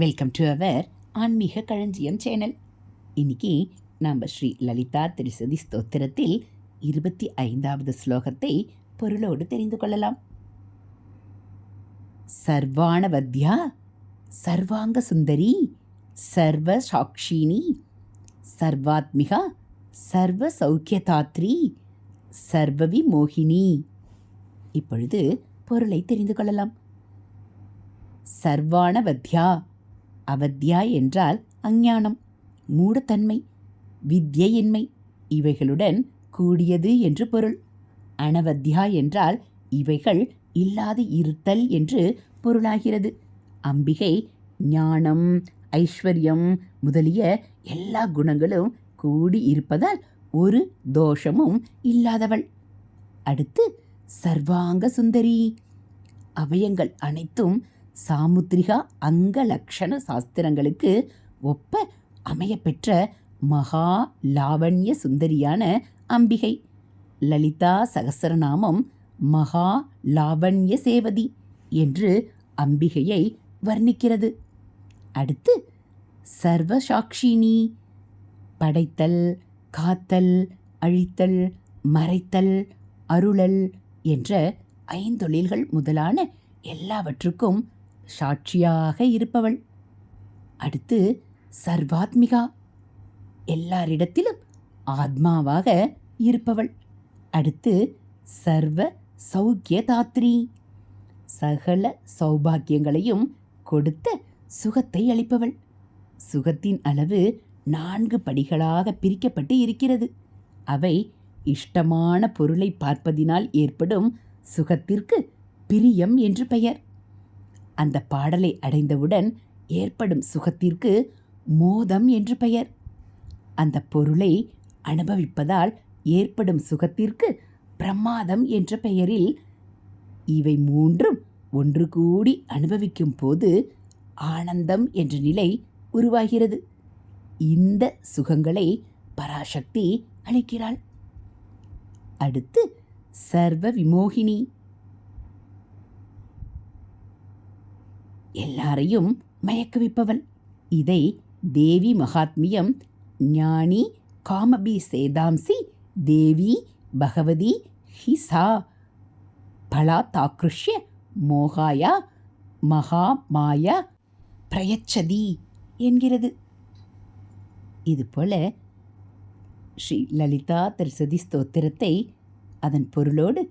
Welcome to our ஆன்மீக களஞ்சியம் channel இன்னைக்கு நாம் ஸ்ரீ லலிதா திருசதி ஸ்தோத்திரத்தில் இருபத்தி ஐந்தாவது ஸ்லோகத்தை பொருளோடு தெரிந்து கொள்ளலாம். சர்வாணவத்யா சர்வாங்க சுந்தரி சர்வ சாட்சினி சர்வாத்மிகா சர்வ சௌக்கியதாத்ரி சர்வவி மோகினி இப்பொழுது பொருளை தெரிந்து கொள்ளலாம். சர்வாணவத்யா அவத்யா என்றால் அஞ்ஞானம் மூடத்தன்மை வித்யின்மை இவைகளுடன் கூடியது என்று பொருள். அனவத்யா என்றால் இவைகள் இல்லாது இருத்தல் என்று பொருளாகிறது. அம்பிகை ஞானம் ஐஸ்வர்யம் முதலிய எல்லா குணங்களும் கூடி இருப்பதால் ஒரு தோஷமும் இல்லாதவள். அடுத்து சர்வாங்க சுந்தரி. அவயங்கள் அனைத்தும் சாமுத்ரிகா அங்க லக்ஷண சாஸ்திரங்களுக்கு ஒப்ப அமையப்பெற்ற மகா லாவண்ய சுந்தரியான அம்பிகை. லலிதா சகசரநாமம் மகா லாவண்ய சேவதி என்று அம்பிகையை வர்ணிக்கிறது. அடுத்து சர்வசாட்சினி படைத்தல் காத்தல் அழித்தல் மறைத்தல் அருளல் என்ற ஐந்தொழில்கள் முதலான எல்லாவற்றுக்கும் சாட்சியாக இருப்பவள். அடுத்து சர்வாத்மிகா. எல்லாரிடத்திலும் ஆத்மாவாக இருப்பவள். அடுத்து சர்வ சௌக்கியதாத்ரி. சகல சௌபாக்கியங்களையும் கொடுத்த சுகத்தை அளிப்பவள். சுகத்தின் அளவு நான்கு படிகளாக பிரிக்கப்பட்டு இருக்கிறது. அவை இஷ்டமான பொருளை பார்ப்பதினால் ஏற்படும் சுகத்திற்கு பிரியம் என்று பெயர். அந்த பாடலை அடைந்தவுடன் ஏற்படும் சுகத்திற்கு மோதம் என்று பெயர். அந்த பொருளை அனுபவிப்பதால் ஏற்படும் சுகத்திற்கு பிரமாதம் என்ற பெயரில் இவை மூன்றும் ஒன்று கூடி அனுபவிக்கும் போது ஆனந்தம் என்ற நிலை உருவாகிறது. இந்த சுகங்களை பராசக்தி அளிக்கிறாள். அடுத்து சர்வ விமோகினி. எல்லாரையும் மயக்குவிப்பவன் இதை தேவி மகாத்மியம் ஞானி காமபி சேதாம்சி தேவி பகவதி ஹிசா பலா தாக்ருஷ்ய மோகாயா மகாமாயா பிரயச்சதி என்கிறது. இதுபோல ஸ்ரீ லலிதா திருசதி ஸ்தோத்திரத்தை அதன் பொருளோடு